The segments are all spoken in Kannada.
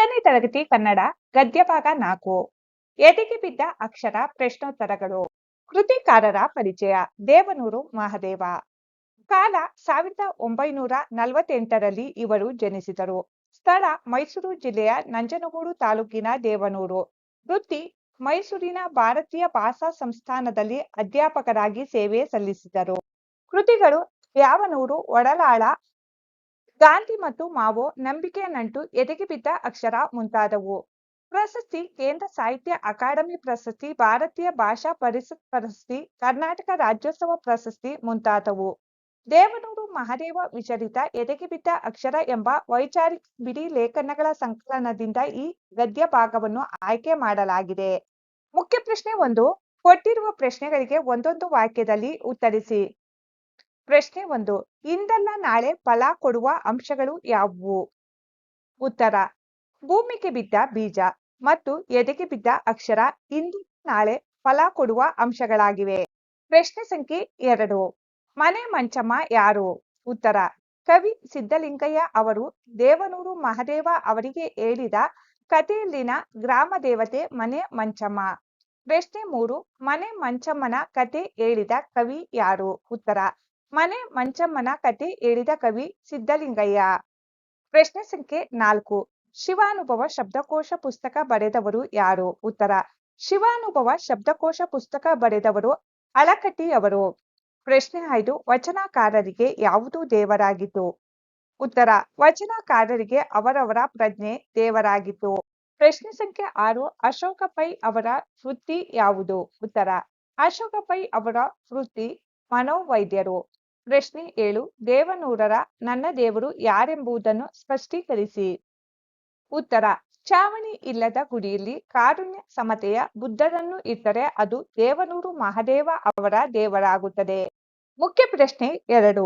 ಹತ್ತನೇ ತರಗತಿ ಕನ್ನಡ, ಗದ್ಯಭಾಗ ನಾಲ್ಕು. ಎದೆಗೆ ಬಿದ್ದ ಅಕ್ಷರ ಪ್ರಶ್ನೋತ್ತರಗಳು. ಕೃತಿಕಾರರ ಪರಿಚಯ, ದೇವನೂರು ಮಹದೇವ. ಕಾಲ ಸಾವಿರದ ಒಂಬೈನೂರ ನಲವತ್ತೆಂಟರಲ್ಲಿ ಇವರು ಜನಿಸಿದರು. ಸ್ಥಳ ಮೈಸೂರು ಜಿಲ್ಲೆಯ ನಂಜನಗೂಡು ತಾಲೂಕಿನ ದೇವನೂರು. ವೃತ್ತಿ, ಮೈಸೂರಿನ ಭಾರತೀಯ ಭಾಷಾ ಸಂಸ್ಥಾನದಲ್ಲಿ ಅಧ್ಯಾಪಕರಾಗಿ ಸೇವೆ ಸಲ್ಲಿಸಿದರು. ಕೃತಿಗಳು ಯಾವನೂರು, ಒಡಲಾಳ ಗಾಂಧಿ ಮತ್ತು ಮಾವೋ ನಂಬಿಕೆಯ ನಂಟು ಎದೆಗೆ ಬಿದ್ದ ಅಕ್ಷರ ಮುಂತಾದವು. ಪ್ರಶಸ್ತಿ ಕೇಂದ್ರ ಸಾಹಿತ್ಯ ಅಕಾಡೆಮಿ ಪ್ರಶಸ್ತಿ, ಭಾರತೀಯ ಭಾಷಾ ಪರಿಷತ್ ಪ್ರಶಸ್ತಿ, ಕರ್ನಾಟಕ ರಾಜ್ಯೋತ್ಸವ ಪ್ರಶಸ್ತಿ ಮುಂತಾದವು. ದೇವನೂರು ಮಹಾದೇವ ವಿಚಲಿತ ಎದೆಗೆ ಬಿದ್ದ ಅಕ್ಷರ ಎಂಬ ವೈಚಾರಿಕ ಬಿಡಿ ಲೇಖನಗಳ ಸಂಕಲನದಿಂದ ಈ ಗದ್ಯ ಭಾಗವನ್ನು ಆಯ್ಕೆ ಮಾಡಲಾಗಿದೆ. ಮುಖ್ಯ ಪ್ರಶ್ನೆ ಒಂದು, ಕೊಟ್ಟಿರುವ ಪ್ರಶ್ನೆಗಳಿಗೆ ಒಂದೊಂದು ವಾಕ್ಯದಲ್ಲಿ ಉತ್ತರಿಸಿ. ಪ್ರಶ್ನೆ ಒಂದು, ಇಂದಲ್ಲ ನಾಳೆ ಫಲ ಕೊಡುವ ಅಂಶಗಳು ಯಾವುವು? ಉತ್ತರ, ಭೂಮಿಗೆ ಬಿದ್ದ ಬೀಜ ಮತ್ತು ಎದೆಗೆ ಬಿದ್ದ ಅಕ್ಷರ ಇಂದು ನಾಳೆ ಫಲ ಕೊಡುವ ಅಂಶಗಳಾಗಿವೆ. ಪ್ರಶ್ನೆ ಸಂಖ್ಯೆ ಎರಡು, ಮನೆ ಮಂಚಮ್ಮ ಯಾರು? ಉತ್ತರ, ಕವಿ ಸಿದ್ದಲಿಂಗಯ್ಯ ಅವರು ದೇವನೂರು ಮಹದೇವ ಅವರಿಗೆ ಹೇಳಿದ ಕಥೆಯಲ್ಲಿನ ಗ್ರಾಮ ದೇವತೆ ಮನೆ ಮಂಚಮ್ಮ. ಪ್ರಶ್ನೆ ಮೂರು, ಮನೆ ಮಂಚಮ್ಮನ ಕತೆ ಹೇಳಿದ ಕವಿ ಯಾರು? ಉತ್ತರ ಮನೆ ಮಂಚಮ್ಮನ ಕತೆ ಹೇಳಿದ ಕವಿ ಸಿದ್ದಲಿಂಗಯ್ಯ ಪ್ರಶ್ನೆ ಸಂಖ್ಯೆ ನಾಲ್ಕು. ಶಿವಾನುಭವ ಶಬ್ದಕೋಶ ಪುಸ್ತಕ ಬರೆದವರು ಯಾರು? ಉತ್ತರ, ಶಿವಾನುಭವ ಶಬ್ದಕೋಶ ಪುಸ್ತಕ ಬರೆದವರು ಅಳಕಟ್ಟಿಯವರು ಪ್ರಶ್ನೆ ಐದು, ವಚನಕಾರರಿಗೆ ಯಾವುದು ದೇವರಾಗಿತ್ತು? ಉತ್ತರ, ವಚನಕಾರರಿಗೆ ಅವರವರ ಪ್ರಜ್ಞೆ ದೇವರಾಗಿತ್ತು. ಪ್ರಶ್ನೆ ಸಂಖ್ಯೆ ಆರು ಅಶೋಕ ಪೈ ಅವರ ವೃತ್ತಿ ಯಾವುದು? ಉತ್ತರ ಅಶೋಕ ಪೈ ಅವರ ವೃತ್ತಿ ಮನೋವೈದ್ಯರು. ಪ್ರಶ್ನೆ ಏಳು. ದೇವನೂರರ ನನ್ನ ದೇವರು ಯಾರೆಂಬುದನ್ನು ಸ್ಪಷ್ಟೀಕರಿಸಿ. ಉತ್ತರ. ಚಾವಣಿ ಇಲ್ಲದ ಗುಡಿಯಲ್ಲಿ ಕಾರುಣ್ಯ ಸಮತೆಯ ಬುದ್ಧರನ್ನು ಇಟ್ಟರೆ ಅದು ದೇವನೂರು ಮಹಾದೇವ ಅವರ ದೇವರಾಗುತ್ತದೆ. ಮುಖ್ಯ ಪ್ರಶ್ನೆ ಎರಡು.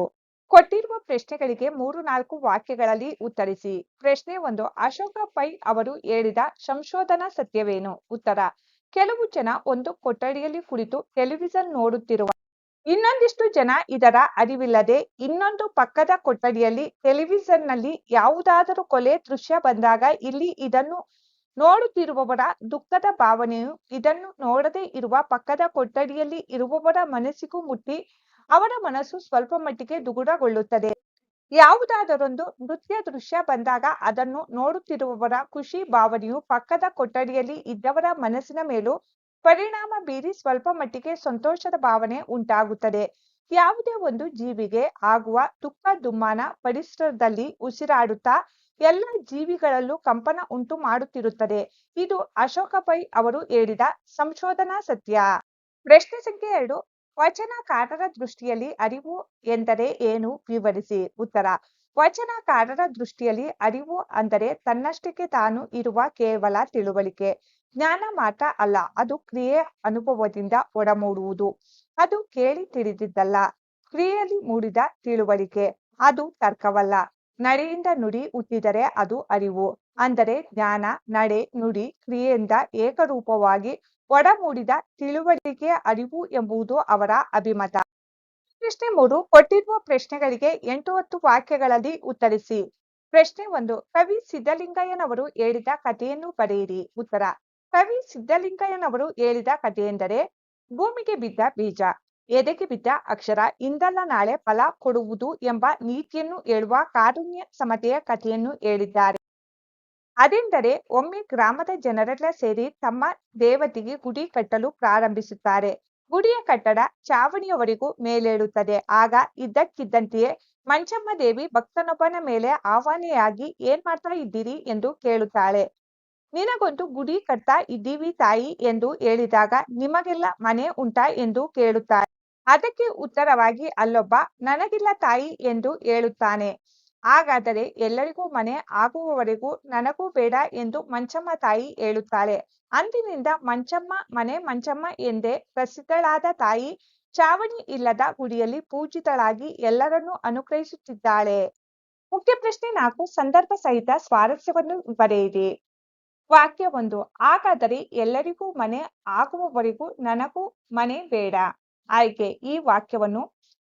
ಕೊಟ್ಟಿರುವ ಪ್ರಶ್ನೆಗಳಿಗೆ ಮೂರು ನಾಲ್ಕು ವಾಕ್ಯಗಳಲ್ಲಿ ಉತ್ತರಿಸಿ. ಪ್ರಶ್ನೆ ಒಂದು. ಅಶೋಕ ಪೈ ಅವರು ಹೇಳಿದ ಸಂಶೋಧನಾ ಸತ್ಯವೇನು? ಉತ್ತರ. ಕೆಲವು ಜನ ಒಂದು ಕೊಠಡಿಯಲ್ಲಿ ಕುಳಿತು ಟೆಲಿವಿಷನ್ ನೋಡುತ್ತಿರುವ ಇನ್ನೊಂದಿಷ್ಟು ಜನ ಇದರ ಅರಿವಿಲ್ಲದೆ ಇನ್ನೊಂದು ಪಕ್ಕದ ಕೊಠಡಿಯಲ್ಲಿ ಟೆಲಿವಿಷನ್ನಲ್ಲಿ ಯಾವುದಾದರೂ ಕೊಲೆ ದೃಶ್ಯ ಬಂದಾಗ ಇಲ್ಲಿ ಇದನ್ನು ನೋಡುತ್ತಿರುವವರ ದುಃಖದ ಭಾವನೆಯು ಇದನ್ನು ನೋಡದೆ ಇರುವ ಪಕ್ಕದ ಕೊಠಡಿಯಲ್ಲಿ ಇರುವವರ ಮನಸ್ಸಿಗೂ ಮುಟ್ಟಿ ಅವರ ಮನಸ್ಸು ಸ್ವಲ್ಪ ಮಟ್ಟಿಗೆ ದುಗುಡಗೊಳ್ಳುತ್ತದೆ. ಯಾವುದಾದರೊಂದು ನೃತ್ಯ ದೃಶ್ಯ ಬಂದಾಗ ಅದನ್ನು ನೋಡುತ್ತಿರುವವರ ಖುಷಿ ಭಾವನೆಯು ಪಕ್ಕದ ಕೊಠಡಿಯಲ್ಲಿ ಇದ್ದವರ ಮನಸ್ಸಿನ ಮೇಲೂ ಪರಿಣಾಮ ಬೀರಿ ಸ್ವಲ್ಪ ಮಟ್ಟಿಗೆ ಸಂತೋಷದ ಭಾವನೆ ಉಂಟಾಗುತ್ತದೆ. ಯಾವುದೇ ಒಂದು ಜೀವಿಗೆ ಆಗುವ ದುಃಖ ದುಮ್ಮಾನ ಪರಿಸರದಲ್ಲಿ ಉಸಿರಾಡುತ್ತಾ ಎಲ್ಲ ಜೀವಿಗಳಲ್ಲೂ ಕಂಪನ ಉಂಟು ಮಾಡುತ್ತಿರುತ್ತದೆ. ಇದು ಅಶೋಕ ಪೈ ಅವರು ಹೇಳಿದ ಸಂಶೋಧನಾ ಸತ್ಯ. ಪ್ರಶ್ನೆ ಸಂಖ್ಯೆ ಎರಡು, ವಚನಕಾರರ ದೃಷ್ಟಿಯಲ್ಲಿ ಅರಿವು ಎಂದರೆ ಏನು? ವಿವರಿಸಿ. ಉತ್ತರ, ವಚನಕಾರರ ದೃಷ್ಟಿಯಲ್ಲಿ ಅರಿವು ಅಂದರೆ ತನ್ನಷ್ಟಕ್ಕೆ ತಾನು ಇರುವ ಕೇವಲ ತಿಳುವಳಿಕೆ. ಜ್ಞಾನ ಮಾತ್ರ ಅಲ್ಲ, ಅದು ಕ್ರಿಯೆ ಅನುಭವದಿಂದ ಒಡಮೂಡುವುದು ಅದು ಕೇಳಿ ತಿಳಿದಿದ್ದಲ್ಲ, ಕ್ರಿಯೆಯಲ್ಲಿ ಮೂಡಿದ ತಿಳುವಳಿಕೆ, ಅದು ತರ್ಕವಲ್ಲ. ನಡೆಯಿಂದ ನುಡಿ ಹುಟ್ಟಿದರೆ ಅದು ಅರಿವು. ಅಂದರೆ ಜ್ಞಾನ, ನಡೆ, ನುಡಿ, ಕ್ರಿಯೆಯಿಂದ ಏಕರೂಪವಾಗಿ ಒಡಮೂಡಿದ ತಿಳುವಳಿಕೆ, ಅರಿವು ಎಂಬುದು ಅವರ ಅಭಿಮತ. ಪ್ರಶ್ನೆ ಮೂರು, ಕೊಟ್ಟಿರುವ ಪ್ರಶ್ನೆಗಳಿಗೆ ಎಂಟು ಹತ್ತು ವಾಕ್ಯಗಳಲ್ಲಿ ಉತ್ತರಿಸಿ. ಪ್ರಶ್ನೆ ಒಂದು, ಕವಿ ಸಿದ್ದಲಿಂಗಯ್ಯನವರು ಹೇಳಿದ ಕಥೆಯನ್ನು ಬರೆಯಿರಿ. ಉತ್ತರ ಕವಿ ಸಿದ್ದಲಿಂಗಯ್ಯನವರು ಹೇಳಿದ ಕಥೆಯೆಂದರೆ, ಭೂಮಿಗೆ ಬಿದ್ದ ಬೀಜ, ಎದೆಗೆ ಬಿದ್ದ ಅಕ್ಷರ, ಇಂದಲ್ಲ ನಾಳೆ ಫಲ ಕೊಡುವುದು ಎಂಬ ನೀತಿಯನ್ನು ಹೇಳುವ ಕಾರುಣ್ಯ ಸಮತೆಯ ಕಥೆಯನ್ನು ಹೇಳಿದ್ದಾರೆ. ಅದೆಂದರೆ, ಒಮ್ಮೆ ಗ್ರಾಮದ ಜನರೆಲ್ಲ ಸೇರಿ ತಮ್ಮ ದೇವತೆಗೆ ಗುಡಿ ಕಟ್ಟಲು ಪ್ರಾರಂಭಿಸುತ್ತಾರೆ. ಗುಡಿಯ ಕಟ್ಟಡ ಚಾವಣಿಯವರೆಗೂ ಮೇಲೇಳುತ್ತದೆ. ಆಗ ಇದ್ದಕ್ಕಿದ್ದಂತೆಯೇ ಮಂಚಮ್ಮ ದೇವಿ ಭಕ್ತನೊಬ್ಬನ ಮೇಲೆ ಆಹ್ವಾನಿಯಾಗಿ, ಏನ್ ಮಾಡ್ತಾ ಇದ್ದೀರಿ? ಎಂದು ಕೇಳುತ್ತಾಳೆ. ನಿನಗೊಂದು ಗುಡಿ ಕಟ್ತಾ ಇದ್ದೀವಿ ತಾಯಿ ಎಂದು ಹೇಳಿದಾಗ ನಿಮಗೆಲ್ಲ ಮನೆ ಉಂಟಾ ಎಂದು ಕೇಳುತ್ತಾರೆ. ಅದಕ್ಕೆ ಉತ್ತರವಾಗಿ ಅಲ್ಲೊಬ್ಬ, ನನಗಿಲ್ಲ ತಾಯಿ ಎಂದು ಹೇಳುತ್ತಾನೆ. ಹಾಗಾದರೆ ಎಲ್ಲರಿಗೂ ಮನೆ ಆಗುವವರೆಗೂ ನನಗೂ ಬೇಡ ಎಂದು ಮಂಚಮ್ಮ ತಾಯಿ ಹೇಳುತ್ತಾಳೆ. ಅಂದಿನಿಂದ ಮಂಚಮ್ಮ, ಮನೆ ಮಂಚಮ್ಮ ಎಂದೇ ಪ್ರಸಿದ್ಧಳಾದ ತಾಯಿ ಚಾವಣಿ ಇಲ್ಲದ ಗುಡಿಯಲ್ಲಿ ಪೂಜಿತಳಾಗಿ ಎಲ್ಲರನ್ನೂ ಅನುಗ್ರಹಿಸುತ್ತಿದ್ದಾಳೆ. ಮುಖ್ಯ ಪ್ರಶ್ನೆ ನಾಲ್ಕು, ಸಂದರ್ಭ ಸಹಿತ ಸ್ವಾರಸ್ಯವನ್ನು ಬರೆಯಿರಿ. ವಾಕ್ಯ ಒಂದು. ಹಾಗಾದರೆ ಎಲ್ಲರಿಗೂ ಮನೆ ಆಗುವವರೆಗೂ ನನಗೂ ಮನೆ ಬೇಡ. ಆಯ್ಕೆ. ಈ ವಾಕ್ಯವನ್ನು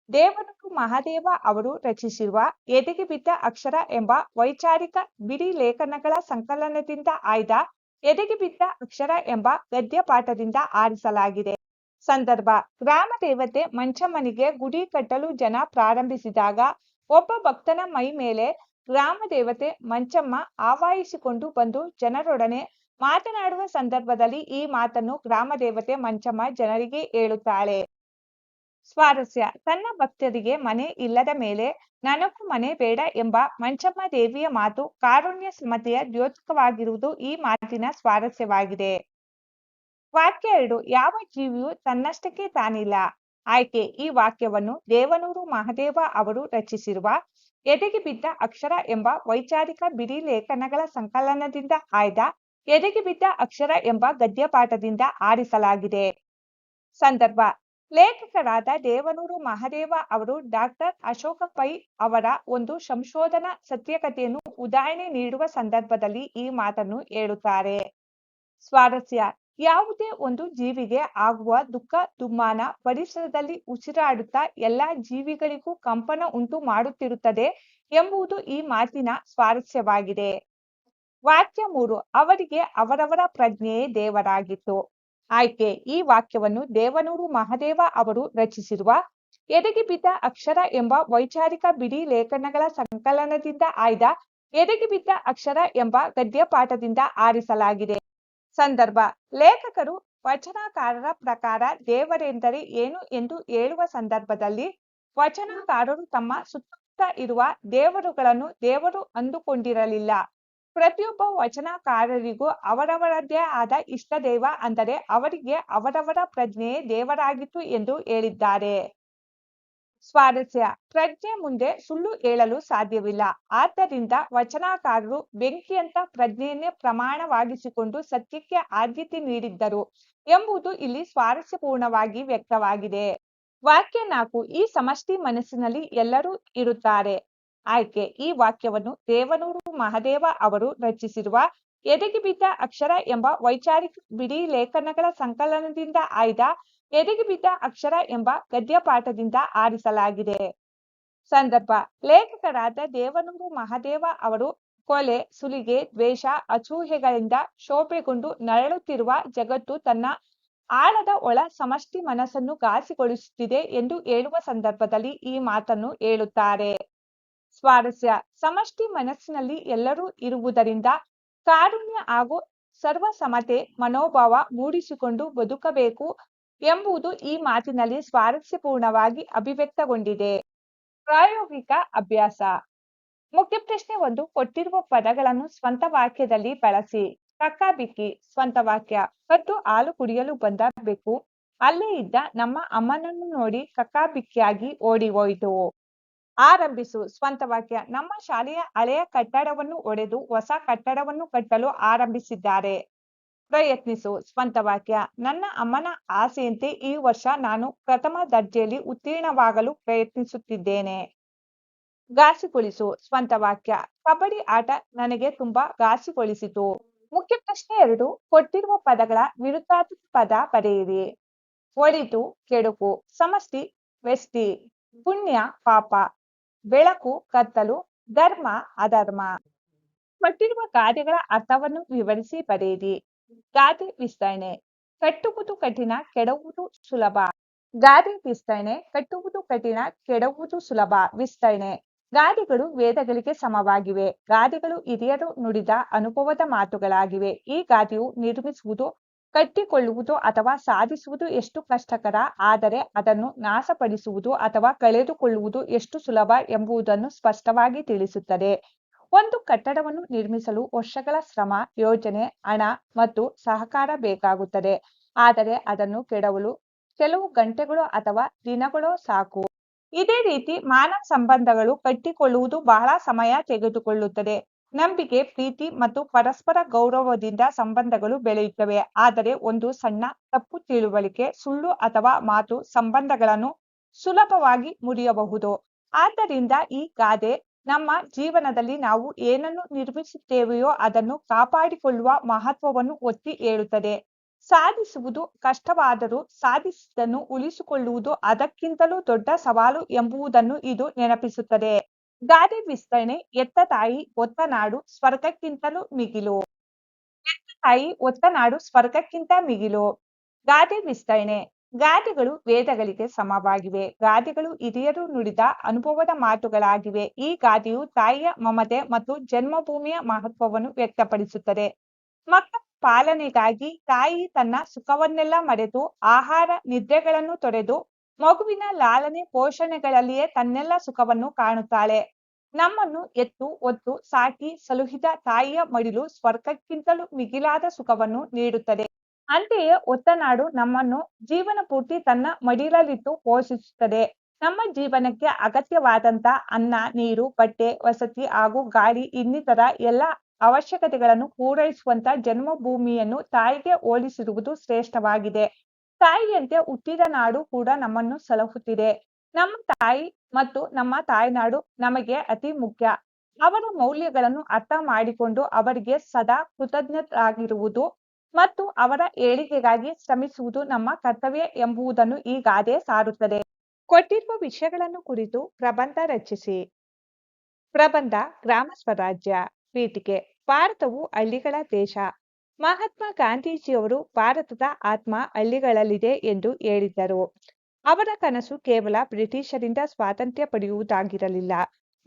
ದೇವನೂರು ಮಹಾದೇವ ಅವರು ರಚಿಸಿರುವ ಎದೆಗೆ ಬಿದ್ದ ಅಕ್ಷರ ಎಂಬ ವೈಚಾರಿಕ ಬಿಡಿ ಲೇಖನಗಳ ಸಂಕಲನದಿಂದ ಆಯ್ದ ಎದೆಗೆ ಬಿದ್ದ ಅಕ್ಷರ ಎಂಬ ಗದ್ಯ ಪಾಠದಿಂದ ಆರಿಸಲಾಗಿದೆ. ಸಂದರ್ಭ. ಗ್ರಾಮ ದೇವತೆ ಮಂಚಮ್ಮನಿಗೆ ಗುಡಿ ಕಟ್ಟಲು ಜನ ಪ್ರಾರಂಭಿಸಿದಾಗ ಒಬ್ಬ ಭಕ್ತನ ಮೈ ಮೇಲೆ ಗ್ರಾಮ ದೇವತೆ ಮಂಚಮ್ಮ ಆವಾಹಿಸಿಕೊಂಡು ಬಂದು ಜನರೊಡನೆ ಮಾತನಾಡುವ ಸಂದರ್ಭದಲ್ಲಿ ಈ ಮಾತನ್ನು ಗ್ರಾಮ ದೇವತೆ ಮಂಚಮ್ಮ ಜನರಿಗೆ ಹೇಳುತ್ತಾಳೆ. ಸ್ವಾರಸ್ಯ, ತನ್ನ ಭಕ್ತರಿಗೆ ಮನೆ ಇಲ್ಲದ ಮೇಲೆ ನನಗೂ ಮನೆ ಬೇಡ ಎಂಬ ಮಂಚಮ್ಮ ದೇವಿಯ ಮಾತು ಕಾರುಣ್ಯ ಸಮತೆಯ ದ್ಯೋತಕವಾಗಿರುವುದು ಈ ಮಾತಿನ ಸ್ವಾರಸ್ಯವಾಗಿದೆ. ವಾಕ್ಯ ಎರಡು, ಯಾವ ಜೀವಿಯು ತನ್ನಷ್ಟಕ್ಕೆ ತಾನಿಲ್ಲ. ಆಯ್ಕೆ, ಈ ವಾಕ್ಯವನ್ನು ದೇವನೂರು ಮಹದೇವ ಅವರು ರಚಿಸಿರುವ ಎದೆಗೆ ಬಿದ್ದ ಅಕ್ಷರ ಎಂಬ ವೈಚಾರಿಕ ಬಿಡಿ ಲೇಖನಗಳ ಸಂಕಲನದಿಂದ ಆಯ್ದ ಎದೆಗೆ ಬಿದ್ದ ಅಕ್ಷರ ಎಂಬ ಗದ್ಯ ಪಾಠದಿಂದ ಆರಿಸಲಾಗಿದೆ. ಸಂದರ್ಭ, ಲೇಖಕರಾದ ದೇವನೂರು ಮಹದೇವ ಅವರು ಡಾಕ್ಟರ್ ಅಶೋಕ ಪೈ ಅವರ ಒಂದು ಸಂಶೋಧನಾ ಸತ್ಯಕತೆಯನ್ನು ಉದಾಹರಣೆ ನೀಡುವ ಸಂದರ್ಭದಲ್ಲಿ ಈ ಮಾತನ್ನು ಹೇಳುತ್ತಾರೆ. ಸ್ವಾರಸ್ಯ ಯಾವುದೇ ಒಂದು ಜೀವಿಗೆ ಆಗುವ ದುಃಖ ದುಮ್ಮಾನ ಪರಿಸರದಲ್ಲಿ ಉಸಿರಾಡುತ್ತಾ ಎಲ್ಲ ಜೀವಿಗಳಿಗೂ ಕಂಪನ ಉಂಟು ಮಾಡುತ್ತಿರುತ್ತದೆ ಎಂಬುದು ಈ ಮಾತಿನ ಸ್ವಾರಸ್ಯವಾಗಿದೆ. ವಾಕ್ಯ ಮೂರು, ಅವರಿಗೆ ಅವರವರ ಪ್ರಜ್ಞೆಯೇ ದೇವರಾಗಿತ್ತು. ಆಯ್ಕೆ, ಈ ವಾಕ್ಯವನ್ನು ದೇವನೂರು ಮಹಾದೇವ ಅವರು ರಚಿಸಿರುವ ಎದೆಗೆ ಬಿದ್ದ ಅಕ್ಷರ ಎಂಬ ವೈಚಾರಿಕ ಬಿಡಿ ಲೇಖನಗಳ ಸಂಕಲನದಿಂದ ಆಯ್ದ ಎದೆಗೆ ಬಿದ್ದ ಅಕ್ಷರ ಎಂಬ ಗದ್ಯ ಪಾಠದಿಂದ ಆರಿಸಲಾಗಿದೆ. ಸಂದರ್ಭ. ಲೇಖಕರು ವಚನಕಾರರ ಪ್ರಕಾರ ದೇವರೆಂದರೆ ಏನು ಎಂದು ಹೇಳುವ ಸಂದರ್ಭದಲ್ಲಿ ವಚನಕಾರರು ತಮ್ಮ ಸುತ್ತಮುತ್ತ ಇರುವ ದೇವರುಗಳನ್ನು ದೇವರು ಅಂದುಕೊಂಡಿರಲಿಲ್ಲ. ಪ್ರತಿಯೊಬ್ಬ ವಚನಕಾರರಿಗೂ ಅವರವರದ್ದೇ ಆದ ಇಷ್ಟ ದೈವ ಅಂದರೆ ಅವರಿಗೆ ಅವರವರ ಪ್ರಜ್ಞೆಯೇ ದೇವರಾಗಿತ್ತು ಎಂದು ಹೇಳಿದ್ದಾರೆ. ಸ್ವಾರಸ್ಯ. ಪ್ರಜ್ಞೆ ಮುಂದೆ ಸುಳ್ಳು ಹೇಳಲು ಸಾಧ್ಯವಿಲ್ಲ. ಆದ್ದರಿಂದ ವಚನಕಾರರು ಬೆಂಕಿಯಂತ ಪ್ರಜ್ಞೆಯನ್ನೇ ಪ್ರಮಾಣವಾಗಿಸಿಕೊಂಡು ಸತ್ಯಕ್ಕೆ ಆದ್ಯತೆ ನೀಡಿದ್ದರು ಎಂಬುದು ಇಲ್ಲಿ ಸ್ವಾರಸ್ಯಪೂರ್ಣವಾಗಿ ವ್ಯಕ್ತವಾಗಿದೆ. ವಾಕ್ಯ ನಾಲ್ಕು, ಈ ಸಮಷ್ಟಿ ಮನಸ್ಸಿನಲ್ಲಿ ಎಲ್ಲರೂ ಇರುತ್ತಾರೆ. ಆಯ್ಕೆ, ಈ ವಾಕ್ಯವನ್ನು ದೇವನೂರು ಮಹದೇವ ಅವರು ರಚಿಸಿರುವ ಎದೆಗೆ ಬಿದ್ದ ಅಕ್ಷರ ಎಂಬ ವೈಚಾರಿಕ ಬಿಡಿ ಲೇಖನಗಳ ಸಂಕಲನದಿಂದ ಆಯ್ದ ಎದೆಗೆ ಬಿದ್ದ ಅಕ್ಷರ ಎಂಬ ಗದ್ಯ ಪಾಠದಿಂದ ಆರಿಸಲಾಗಿದೆ. ಸಂದರ್ಭ, ಲೇಖಕರಾದ ದೇವನೂರು ಮಹಾದೇವ ಅವರು ಕೊಲೆ, ಸುಲಿಗೆ, ದ್ವೇಷ ಅಚೂಹೆಗಳಿಂದ ಶೋಭೆಗೊಂಡು ನರಳುತ್ತಿರುವ ಜಗತ್ತು ತನ್ನ ಆಳದ ಒಳ ಸಮಷ್ಟಿ ಮನಸ್ಸನ್ನು ಘಾಸಿಗೊಳಿಸುತ್ತಿದೆ ಎಂದು ಹೇಳುವ ಸಂದರ್ಭದಲ್ಲಿ ಈ ಮಾತನ್ನು ಹೇಳುತ್ತಾರೆ. ಸ್ವಾರಸ್ಯ, ಸಮಷ್ಟಿ ಮನಸ್ಸಿನಲ್ಲಿ ಎಲ್ಲರೂ ಇರುವುದರಿಂದ ಕಾರುಣ್ಯ ಹಾಗೂ ಸರ್ವ ಸಮತೆ ಮನೋಭಾವ ಮೂಡಿಸಿಕೊಂಡು ಬದುಕಬೇಕು. ಎಂಬುದು ಈ ಮಾತಿನಲ್ಲಿ ಸ್ವಾರಸ್ಯಪೂರ್ಣವಾಗಿ ಅಭಿವ್ಯಕ್ತಗೊಂಡಿದೆ. ಪ್ರಾಯೋಗಿಕ ಅಭ್ಯಾಸ. ಮುಖ್ಯ ಪ್ರಶ್ನೆ ಒಂದು, ಕೊಟ್ಟಿರುವ ಪದಗಳನ್ನು ಸ್ವಂತ ವಾಕ್ಯದಲ್ಲಿ ಬಳಸಿ. ಕಕ್ಕಾಬಿಕ್ಕಿ ಸ್ವಂತ ವಾಕ್ಯ. ಕದ್ದು ಹಾಲು ಕುಡಿಯಲು ಬಂದ ಅಲ್ಲೇ ಇದ್ದ ನಮ್ಮ ಅಮ್ಮನನ್ನು ನೋಡಿ ಕಕ್ಕಾಬಿಕ್ಕಿಯಾಗಿ ಓಡಿ ಹೋಯಿತು. ಆರಂಭಿಸು. ಸ್ವಂತ ವಾಕ್ಯ. ನಮ್ಮ ಶಾಲೆಯ ಹಳೆಯ ಕಟ್ಟಡವನ್ನು ಒಡೆದು ಹೊಸ ಕಟ್ಟಡವನ್ನು ಕಟ್ಟಲು ಆರಂಭಿಸಿದ್ದಾರೆ. ಪ್ರಯತ್ನಿಸು. ಸ್ವಂತ ವಾಕ್ಯ. ನನ್ನ ಅಮ್ಮನ ಆಸೆಯಂತೆ ಈ ವರ್ಷ ನಾನು ಪ್ರಥಮ ದರ್ಜೆಯಲ್ಲಿ ಉತ್ತೀರ್ಣವಾಗಲು ಪ್ರಯತ್ನಿಸುತ್ತಿದ್ದೇನೆ. ಘಾಸಿಗೊಳಿಸು. ಸ್ವಂತ ವಾಕ್ಯ. ಕಬಡ್ಡಿ ಆಟ ನನಗೆ ತುಂಬಾ ಘಾಸಿಗೊಳಿಸಿತು. ಮುಖ್ಯ ಪ್ರಶ್ನೆ ಎರಡು. ಕೊಟ್ಟಿರುವ ಪದಗಳ ವಿರುದ್ಧಾತ್ಮ ಪದ ಬರೆಯಿರಿ. ಒಳಿತು, ಕೆಡುಕು. ಸಮಷ್ಟಿ ವ್ಯಷ್ಟಿ ಪುಣ್ಯ, ಪಾಪ. ಬೆಳಕು, ಕತ್ತಲು. ಧರ್ಮ, ಅಧರ್ಮ. ಕೊಟ್ಟಿರುವ ಕಾರ್ಯಗಳ ಅರ್ಥವನ್ನು ವಿವರಿಸಿ ಬರೆಯಿರಿ. ಗಾದೆ ವಿಸ್ತರಣೆ. ಕಟ್ಟುವುದು ಕಠಿಣ, ಕೆಡವುವುದು ಸುಲಭ. ಗಾದೆ ವಿಸ್ತರಣೆ, ಕಟ್ಟುವುದು ಕಠಿಣ, ಕೆಡವುವುದು ಸುಲಭ. ವಿಸ್ತರಣೆ. ಗಾದೆಗಳು ವೇದಗಳಿಗೆ ಸಮವಾಗಿವೆ. ಗಾದೆಗಳು ಹಿರಿಯರು ನುಡಿದ ಅನುಭವದ ಮಾತುಗಳಾಗಿವೆ. ಈ ಗಾದೆಯು ನಿರ್ಮಿಸುವುದು, ಕಟ್ಟಿಕೊಳ್ಳುವುದು ಅಥವಾ ಸಾಧಿಸುವುದು ಎಷ್ಟು ಕಷ್ಟಕರ, ಆದರೆ ಅದನ್ನು ನಾಶಪಡಿಸುವುದು ಅಥವಾ ಕಳೆದುಕೊಳ್ಳುವುದು ಎಷ್ಟು ಸುಲಭ ಎಂಬುದನ್ನು ಸ್ಪಷ್ಟವಾಗಿ ತಿಳಿಸುತ್ತದೆ. ಒಂದು ಕಟ್ಟಡವನ್ನು ನಿರ್ಮಿಸಲು ವರ್ಷಗಳ ಶ್ರಮ, ಯೋಜನೆ, ಹಣ ಮತ್ತು ಸಹಕಾರ ಬೇಕಾಗುತ್ತದೆ. ಆದರೆ ಅದನ್ನು ಕೆಡವಲು ಕೆಲವು ಗಂಟೆಗಳು ಅಥವಾ ದಿನಗಳೋ ಸಾಕು. ಇದೇ ರೀತಿ ಮಾನವ ಸಂಬಂಧಗಳು ಕಟ್ಟಿಕೊಳ್ಳುವುದು ಬಹಳ ಸಮಯ ತೆಗೆದುಕೊಳ್ಳುತ್ತದೆ. ನಂಬಿಕೆ, ಪ್ರೀತಿ ಮತ್ತು ಪರಸ್ಪರ ಗೌರವದಿಂದ ಸಂಬಂಧಗಳು ಬೆಳೆಯುತ್ತವೆ. ಆದರೆ ಒಂದು ಸಣ್ಣ ತಪ್ಪು ತಿಳುವಳಿಕೆ, ಸುಳ್ಳು ಅಥವಾ ಮಾತು ಸಂಬಂಧಗಳನ್ನು ಸುಲಭವಾಗಿ ಮುರಿಯಬಹುದು. ಆದ್ದರಿಂದ ಈ ಗಾದೆ ನಮ್ಮ ಜೀವನದಲ್ಲಿ ನಾವು ಏನನ್ನು ನಿರ್ಮಿಸುತ್ತೇವೆಯೋ ಅದನ್ನು ಕಾಪಾಡಿಕೊಳ್ಳುವ ಮಹತ್ವವನ್ನು ಒತ್ತಿ ಹೇಳುತ್ತದೆ. ಸಾಧಿಸುವುದು ಕಷ್ಟವಾದರೂ ಸಾಧಿಸಿದ್ದನ್ನು ಉಳಿಸಿಕೊಳ್ಳುವುದು ಅದಕ್ಕಿಂತಲೂ ದೊಡ್ಡ ಸವಾಲು ಎಂಬುದನ್ನು ಇದು ನೆನಪಿಸುತ್ತದೆ. ಗಾದೆ ವಿಸ್ತರಣೆ, ಎತ್ತ ತಾಯಿ, ಒತ್ತ ನಾಡು, ಸ್ವರ್ಗಕ್ಕಿಂತಲೂ ಮಿಗಿಲು. ಎತ್ತ ತಾಯಿ, ಒತ್ತ ನಾಡು, ಸ್ವರ್ಗಕ್ಕಿಂತ ಮಿಗಿಲು. ಗಾದೆ ವಿಸ್ತರಣೆ ಗಾದೆಗಳು ವೇದಗಳಿಗೆ ಸಮವಾಗಿವೆ. ಗಾದೆಗಳು ಹಿರಿಯರು ನುಡಿದ ಅನುಭವದ ಮಾತುಗಳಾಗಿವೆ. ಈ ಗಾದೆಯು ತಾಯಿಯ ಮಮತೆ ಮತ್ತು ಜನ್ಮಭೂಮಿಯ ಮಹತ್ವವನ್ನು ವ್ಯಕ್ತಪಡಿಸುತ್ತದೆ. ಮಕ್ಕಳ ಪಾಲನೆಗಾಗಿ ತಾಯಿ ತನ್ನ ಸುಖವನ್ನೆಲ್ಲ ಮರೆತು ಆಹಾರ ನಿದ್ರೆಗಳನ್ನು ತೊರೆದು ಮಗುವಿನ ಲಾಲನೆ ಪೋಷಣೆಗಳಲ್ಲಿಯೇ ತನ್ನೆಲ್ಲ ಸುಖವನ್ನು ಕಾಣುತ್ತಾಳೆ. ನಮ್ಮನ್ನು ಎತ್ತು, ಒತ್ತು, ಸಾಕಿ, ಸಲುಹಿದ ತಾಯಿಯ ಮಡಿಲು ಸ್ವರ್ಗಕ್ಕಿಂತಲೂ ಮಿಗಿಲಾದ ಸುಖವನ್ನು ನೀಡುತ್ತದೆ. ಅಂತೆಯೇ ಒತ್ತನಾಡು ನಮ್ಮನ್ನು ಜೀವನ ಪೂರ್ತಿ ತನ್ನ ಮಡಿಲಲ್ಲಿಟ್ಟು ಪೋಷಿಸುತ್ತದೆ. ನಮ್ಮ ಜೀವನಕ್ಕೆ ಅಗತ್ಯವಾದಂತ ಅನ್ನ, ನೀರು, ಬಟ್ಟೆ, ವಸತಿ ಹಾಗೂ ಗಾಳಿ ಇನ್ನಿತರ ಎಲ್ಲ ಅವಶ್ಯಕತೆಗಳನ್ನು ಪೂರೈಸುವಂತ ಜನ್ಮಭೂಮಿಯನ್ನು ತಾಯಿಗೆ ಹೋಲಿಸಿರುವುದು ಶ್ರೇಷ್ಠವಾಗಿದೆ. ತಾಯಿಯಂತೆ ಹುಟ್ಟಿದ ನಾಡು ಕೂಡ ನಮ್ಮನ್ನು ಸಲಹುತ್ತಿದೆ. ನಮ್ಮ ತಾಯಿ ಮತ್ತು ನಮ್ಮ ತಾಯ್ನಾಡು ನಮಗೆ ಅತಿ ಮುಖ್ಯ. ಅವರ ಮೌಲ್ಯಗಳನ್ನು ಅರ್ಥ ಮಾಡಿಕೊಂಡು ಅವರಿಗೆ ಸದಾ ಕೃತಜ್ಞರಾಗಿರುವುದು ಮತ್ತು ಅವರ ಏಳಿಗೆಗಾಗಿ ಶ್ರಮಿಸುವುದು ನಮ್ಮ ಕರ್ತವ್ಯ ಎಂಬುದನ್ನು ಈ ಗಾದೆ ಸಾರುತ್ತದೆ. ಕೊಟ್ಟಿರುವ ವಿಷಯಗಳನ್ನು ಕುರಿತು ಪ್ರಬಂಧ ರಚಿಸಿ. ಪ್ರಬಂಧ, ಗ್ರಾಮ ಸ್ವರಾಜ್ಯ ಪೀಠಿಕೆ ಭಾರತವು ಹಳ್ಳಿಗಳ ದೇಶ. ಮಹಾತ್ಮ ಗಾಂಧೀಜಿಯವರು ಭಾರತದ ಆತ್ಮ ಹಳ್ಳಿಗಳಲ್ಲಿದೆ ಎಂದು ಹೇಳಿದ್ದರು ಅವರ ಕನಸು ಕೇವಲ ಬ್ರಿಟಿಷರಿಂದ ಸ್ವಾತಂತ್ರ್ಯ ಪಡೆಯುವುದಾಗಿರಲಿಲ್ಲ.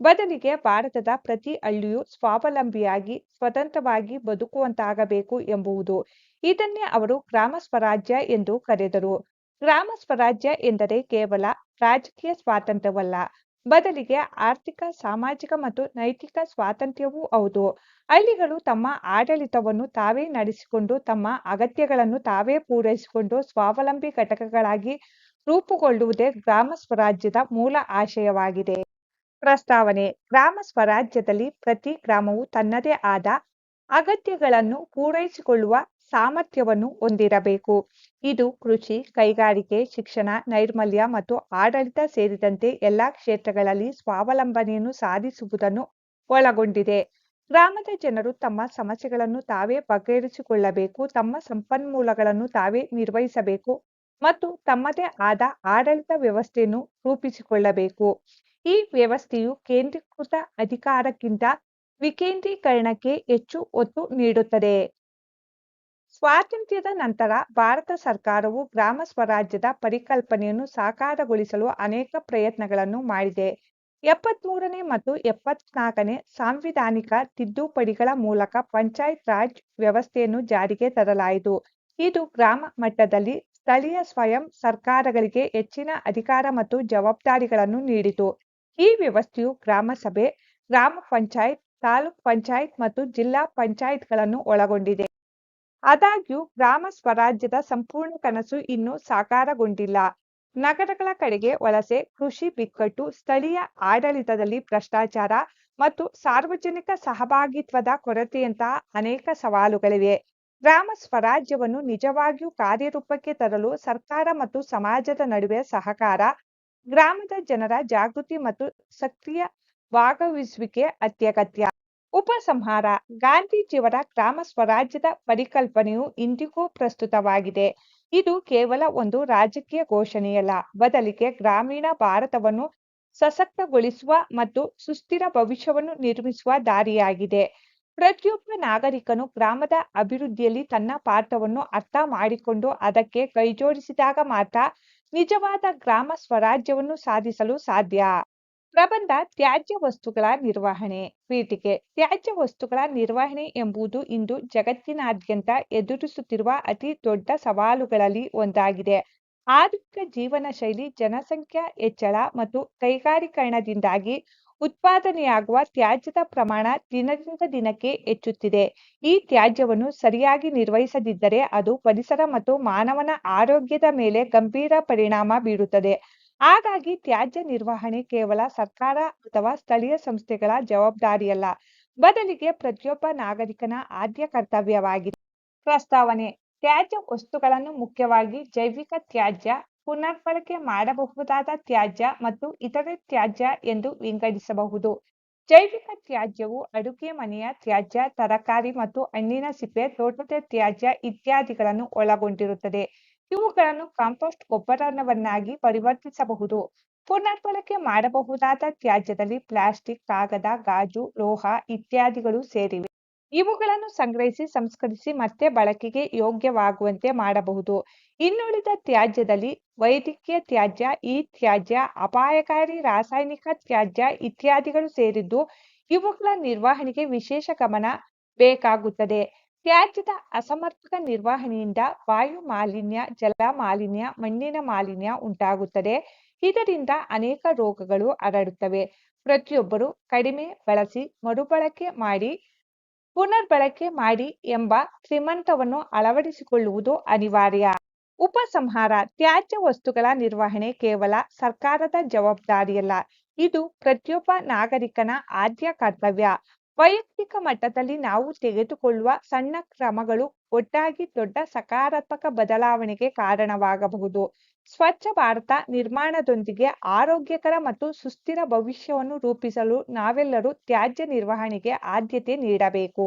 ಬದಲಿಗೆ ಭಾರತದ ಪ್ರತಿ ಹಳ್ಳಿಯೂ ಸ್ವಾವಲಂಬಿಯಾಗಿ, ಸ್ವತಂತ್ರವಾಗಿ ಬದುಕುವಂತಾಗಬೇಕು ಎಂಬುವುದು. ಇದನ್ನೇ ಅವರು ಗ್ರಾಮ ಸ್ವರಾಜ್ಯ ಎಂದು ಕರೆದರು. ಗ್ರಾಮ ಸ್ವರಾಜ್ಯ ಎಂದರೆ ಕೇವಲ ರಾಜಕೀಯ ಸ್ವಾತಂತ್ರ್ಯವಲ್ಲ. ಬದಲಿಗೆ ಆರ್ಥಿಕ, ಸಾಮಾಜಿಕ ಮತ್ತು ನೈತಿಕ ಸ್ವಾತಂತ್ರ್ಯವೂ ಹೌದು. ಹಳ್ಳಿಗಳು ತಮ್ಮ ಆಡಳಿತವನ್ನು ತಾವೇ ನಡೆಸಿಕೊಂಡು, ತಮ್ಮ ಅಗತ್ಯಗಳನ್ನು ತಾವೇ ಪೂರೈಸಿಕೊಂಡು ಸ್ವಾವಲಂಬಿ ಘಟಕಗಳಾಗಿ ರೂಪುಗೊಳ್ಳುವುದೇ ಗ್ರಾಮ ಸ್ವರಾಜ್ಯದ ಮೂಲ ಆಶಯವಾಗಿದೆ. ಪ್ರಸ್ತಾವನೆ. ಗ್ರಾಮ ಸ್ವರಾಜ್ಯದಲ್ಲಿ ಪ್ರತಿ ಗ್ರಾಮವು ತನ್ನದೇ ಆದ ಅಗತ್ಯಗಳನ್ನು ಪೂರೈಸಿಕೊಳ್ಳುವ ಸಾಮರ್ಥ್ಯವನ್ನು ಹೊಂದಿರಬೇಕು. ಇದು ಕೃಷಿ, ಕೈಗಾರಿಕೆ, ಶಿಕ್ಷಣ, ನೈರ್ಮಲ್ಯ ಮತ್ತು ಆಡಳಿತ ಸೇರಿದಂತೆ ಎಲ್ಲಾ ಕ್ಷೇತ್ರಗಳಲ್ಲಿ ಸ್ವಾವಲಂಬನೆಯನ್ನು ಸಾಧಿಸುವುದನ್ನು ಒಳಗೊಂಡಿದೆ. ಗ್ರಾಮದ ಜನರು ತಮ್ಮ ಸಮಸ್ಯೆಗಳನ್ನು ತಾವೇ ಬಗೆಹರಿಸಿಕೊಳ್ಳಬೇಕು, ತಮ್ಮ ಸಂಪನ್ಮೂಲಗಳನ್ನು ತಾವೇ ನಿರ್ವಹಿಸಬೇಕು ಮತ್ತು ತಮ್ಮದೇ ಆದ ಆಡಳಿತ ವ್ಯವಸ್ಥೆಯನ್ನು ರೂಪಿಸಿಕೊಳ್ಳಬೇಕು. ಈ ವ್ಯವಸ್ಥೆಯು ಕೇಂದ್ರೀಕೃತ ಅಧಿಕಾರಕ್ಕಿಂತ ವಿಕೇಂದ್ರೀಕರಣಕ್ಕೆ ಹೆಚ್ಚು ಒತ್ತು ನೀಡುತ್ತದೆ. ಸ್ವಾತಂತ್ರ್ಯದ ನಂತರ ಭಾರತ ಸರ್ಕಾರವು ಗ್ರಾಮ ಸ್ವರಾಜ್ಯದ ಪರಿಕಲ್ಪನೆಯನ್ನು ಸಾಕಾರಗೊಳಿಸಲು ಅನೇಕ ಪ್ರಯತ್ನಗಳನ್ನು ಮಾಡಿದೆ. ಎಪ್ಪತ್ಮೂರನೇ ಮತ್ತು ಎಪ್ಪತ್ನಾಲ್ಕನೇ ಸಾಂವಿಧಾನಿಕ ತಿದ್ದುಪಡಿಗಳ ಮೂಲಕ ಪಂಚಾಯತ್ ರಾಜ್ ವ್ಯವಸ್ಥೆಯನ್ನು ಜಾರಿಗೆ ತರಲಾಯಿತು. ಇದು ಗ್ರಾಮ ಮಟ್ಟದಲ್ಲಿ ಸ್ಥಳೀಯ ಸ್ವಯಂ ಸರ್ಕಾರಗಳಿಗೆ ಹೆಚ್ಚಿನ ಅಧಿಕಾರ ಮತ್ತು ಜವಾಬ್ದಾರಿಗಳನ್ನು ನೀಡಿತು. ಈ ವ್ಯವಸ್ಥೆಯು ಗ್ರಾಮ ಸಭೆ, ಗ್ರಾಮ ಪಂಚಾಯತ್, ತಾಲೂಕ್ ಪಂಚಾಯತ್ ಮತ್ತು ಜಿಲ್ಲಾ ಪಂಚಾಯತ್ಗಳನ್ನು ಒಳಗೊಂಡಿದೆ. ಆದಾಗ್ಯೂ ಗ್ರಾಮ ಸ್ವರಾಜ್ಯದ ಸಂಪೂರ್ಣ ಕನಸು ಇನ್ನೂ ಸಾಕಾರಗೊಂಡಿಲ್ಲ. ನಗರಗಳ ಕಡೆಗೆ ವಲಸೆ, ಕೃಷಿ ಬಿಕ್ಕಟ್ಟು, ಸ್ಥಳೀಯ ಆಡಳಿತದಲ್ಲಿ ಭ್ರಷ್ಟಾಚಾರ ಮತ್ತು ಸಾರ್ವಜನಿಕ ಸಹಭಾಗಿತ್ವದ ಕೊರತೆಯಂತಹ ಅನೇಕ ಸವಾಲುಗಳಿವೆ. ಗ್ರಾಮ ಸ್ವರಾಜ್ಯವನ್ನು ನಿಜವಾಗಿಯೂ ಕಾರ್ಯರೂಪಕ್ಕೆ ತರಲು ಸರ್ಕಾರ ಮತ್ತು ಸಮಾಜದ ನಡುವೆ ಸಹಕಾರ ಗ್ರಾಮದ ಜನರ ಜಾಗೃತಿ ಮತ್ತು ಸಕ್ರಿಯ ಭಾಗವಹಿಸುವಿಕೆ ಅತ್ಯಗತ್ಯ ಉಪಸಂಹಾರ ಗಾಂಧೀಜಿಯವರ ಗ್ರಾಮ ಸ್ವರಾಜ್ಯದ ಪರಿಕಲ್ಪನೆಯು ಇಂದಿಗೂ ಪ್ರಸ್ತುತವಾಗಿದೆ. ಇದು ಕೇವಲ ಒಂದು ರಾಜಕೀಯ ಘೋಷಣೆಯಲ್ಲ, ಬದಲಿಗೆ ಗ್ರಾಮೀಣ ಭಾರತವನ್ನು ಸಶಕ್ತಗೊಳಿಸುವ ಮತ್ತು ಸುಸ್ಥಿರ ಭವಿಷ್ಯವನ್ನು ನಿರ್ಮಿಸುವ ದಾರಿಯಾಗಿದೆ. ಪ್ರತಿಯೊಬ್ಬ ನಾಗರಿಕನು ಗ್ರಾಮದ ಅಭಿವೃದ್ಧಿಯಲ್ಲಿ ತನ್ನ ಪಾತ್ರವನ್ನು ಅರ್ಥ ಮಾಡಿಕೊಂಡು ಅದಕ್ಕೆ ಕೈಜೋಡಿಸಿದಾಗ ಮಾತ್ರ ನಿಜವಾದ ಗ್ರಾಮ ಸ್ವರಾಜ್ಯವನ್ನು ಸಾಧಿಸಲು ಸಾಧ್ಯ. ಪ್ರಬಂಧ, ತ್ಯಾಜ್ಯ ವಸ್ತುಗಳ ನಿರ್ವಹಣೆ. ಪೀಠಿಕೆ, ತ್ಯಾಜ್ಯ ವಸ್ತುಗಳ ನಿರ್ವಹಣೆ ಎಂಬುದು ಇಂದು ಜಗತ್ತಿನಾದ್ಯಂತ ಎದುರಿಸುತ್ತಿರುವ ಅತಿ ದೊಡ್ಡ ಸವಾಲುಗಳಲ್ಲಿ ಒಂದಾಗಿದೆ. ಆಧುನಿಕ ಜೀವನ ಶೈಲಿ ಜನಸಂಖ್ಯಾ ಹೆಚ್ಚಳ ಮತ್ತು ಕೈಗಾರೀಕರಣದಿಂದಾಗಿ ಉತ್ಪಾದನೆಯಾಗುವ ತ್ಯಾಜ್ಯದ ಪ್ರಮಾಣ ದಿನದಿಂದ ದಿನಕ್ಕೆ ಹೆಚ್ಚುತ್ತಿದೆ. ಈ ತ್ಯಾಜ್ಯವನ್ನು ಸರಿಯಾಗಿ ನಿರ್ವಹಿಸದಿದ್ದರೆ ಅದು ಪರಿಸರ ಮತ್ತು ಮಾನವನ ಆರೋಗ್ಯದ ಮೇಲೆ ಗಂಭೀರ ಪರಿಣಾಮ ಬೀರುತ್ತದೆ. ಹಾಗಾಗಿ ತ್ಯಾಜ್ಯ ನಿರ್ವಹಣೆ ಕೇವಲ ಸರ್ಕಾರ ಅಥವಾ ಸ್ಥಳೀಯ ಸಂಸ್ಥೆಗಳ ಜವಾಬ್ದಾರಿಯಲ್ಲ, ಬದಲಿಗೆ ಪ್ರತಿಯೊಬ್ಬ ನಾಗರಿಕನ ಆದ್ಯ ಕರ್ತವ್ಯವಾಗಿದೆ. ಪ್ರಸ್ತಾವನೆ, ತ್ಯಾಜ್ಯ ವಸ್ತುಗಳನ್ನು ಮುಖ್ಯವಾಗಿ ಜೈವಿಕ ತ್ಯಾಜ್ಯ ಪುನರ್ಬಳಕೆ ಮಾಡಬಹುದಾದ ತ್ಯಾಜ್ಯ ಮತ್ತು ಇತರೆ ತ್ಯಾಜ್ಯ ಎಂದು ವಿಂಗಡಿಸಬಹುದು. ಜೈವಿಕ ತ್ಯಾಜ್ಯವು ಅಡುಗೆ ಮನೆಯ ತ್ಯಾಜ್ಯ, ತರಕಾರಿ ಮತ್ತು ಹಣ್ಣಿನ ಸಿಪ್ಪೆ, ತೋಟದ ತ್ಯಾಜ್ಯ ಇತ್ಯಾದಿಗಳನ್ನು ಒಳಗೊಂಡಿರುತ್ತದೆ. ಇವುಗಳನ್ನು ಕಾಂಪೋಸ್ಟ್ ಗೊಬ್ಬರವನ್ನಾಗಿ ಪರಿವರ್ತಿಸಬಹುದು. ಪುನರ್ಬಳಕೆ ಮಾಡಬಹುದಾದ ತ್ಯಾಜ್ಯದಲ್ಲಿ ಪ್ಲಾಸ್ಟಿಕ್, ಕಾಗದ, ಗಾಜು, ಲೋಹ ಇತ್ಯಾದಿಗಳು ಸೇರಿವೆ. ಇವುಗಳನ್ನು ಸಂಗ್ರಹಿಸಿ, ಸಂಸ್ಕರಿಸಿ ಮತ್ತೆ ಬಳಕೆಗೆ ಯೋಗ್ಯವಾಗುವಂತೆ ಮಾಡಬಹುದು. ಇನ್ನುಳಿದ ತ್ಯಾಜ್ಯದಲ್ಲಿ ವೈದ್ಯಕೀಯ ತ್ಯಾಜ್ಯ, ಈ ತ್ಯಾಜ್ಯ, ಅಪಾಯಕಾರಿ ರಾಸಾಯನಿಕ ತ್ಯಾಜ್ಯ ಇತ್ಯಾದಿಗಳು ಸೇರಿದ್ದು ಇವುಗಳ ನಿರ್ವಹಣೆಗೆ ವಿಶೇಷ ಗಮನ ಬೇಕಾಗುತ್ತದೆ. ತ್ಯಾಜ್ಯದ ಅಸಮರ್ಪಕ ನಿರ್ವಹಣೆಯಿಂದ ವಾಯು ಮಾಲಿನ್ಯ, ಜಲ ಮಾಲಿನ್ಯ, ಮಣ್ಣಿನ ಮಾಲಿನ್ಯ ಉಂಟಾಗುತ್ತದೆ. ಇದರಿಂದ ಅನೇಕ ರೋಗಗಳು ಹರಡುತ್ತವೆ. ಪ್ರತಿಯೊಬ್ಬರು ಕಡಿಮೆ ಬಳಸಿ ಮರುಬಳಕೆ ಮಾಡಿ ಪುನರ್ಬಳಕೆ ಮಾಡಿ ಎಂಬ ಶ್ರೀಮಂತವನ್ನು ಅಳವಡಿಸಿಕೊಳ್ಳುವುದು ಅನಿವಾರ್ಯ. ಉಪಸಂಹಾರ, ತ್ಯಾಜ್ಯ ವಸ್ತುಗಳ ನಿರ್ವಹಣೆ ಕೇವಲ ಸರ್ಕಾರದ ಜವಾಬ್ದಾರಿಯಲ್ಲ, ಇದು ಪ್ರತಿಯೊಬ್ಬ ನಾಗರಿಕನ ಆದ್ಯ ಕರ್ತವ್ಯ. ವೈಯಕ್ತಿಕ ಮಟ್ಟದಲ್ಲಿ ನಾವು ತೆಗೆದುಕೊಳ್ಳುವ ಸಣ್ಣ ಕ್ರಮಗಳು ಒಟ್ಟಾಗಿ ದೊಡ್ಡ ಸಕಾರಾತ್ಮಕ ಬದಲಾವಣೆಗೆ ಕಾರಣವಾಗಬಹುದು. ಸ್ವಚ್ಛ ಭಾರತ ನಿರ್ಮಾಣದೊಂದಿಗೆ ಆರೋಗ್ಯಕರ ಮತ್ತು ಸುಸ್ಥಿರ ಭವಿಷ್ಯವನ್ನು ರೂಪಿಸಲು ನಾವೆಲ್ಲರೂ ತ್ಯಾಜ್ಯ ನಿರ್ವಹಣೆಗೆ ಆದ್ಯತೆ ನೀಡಬೇಕು.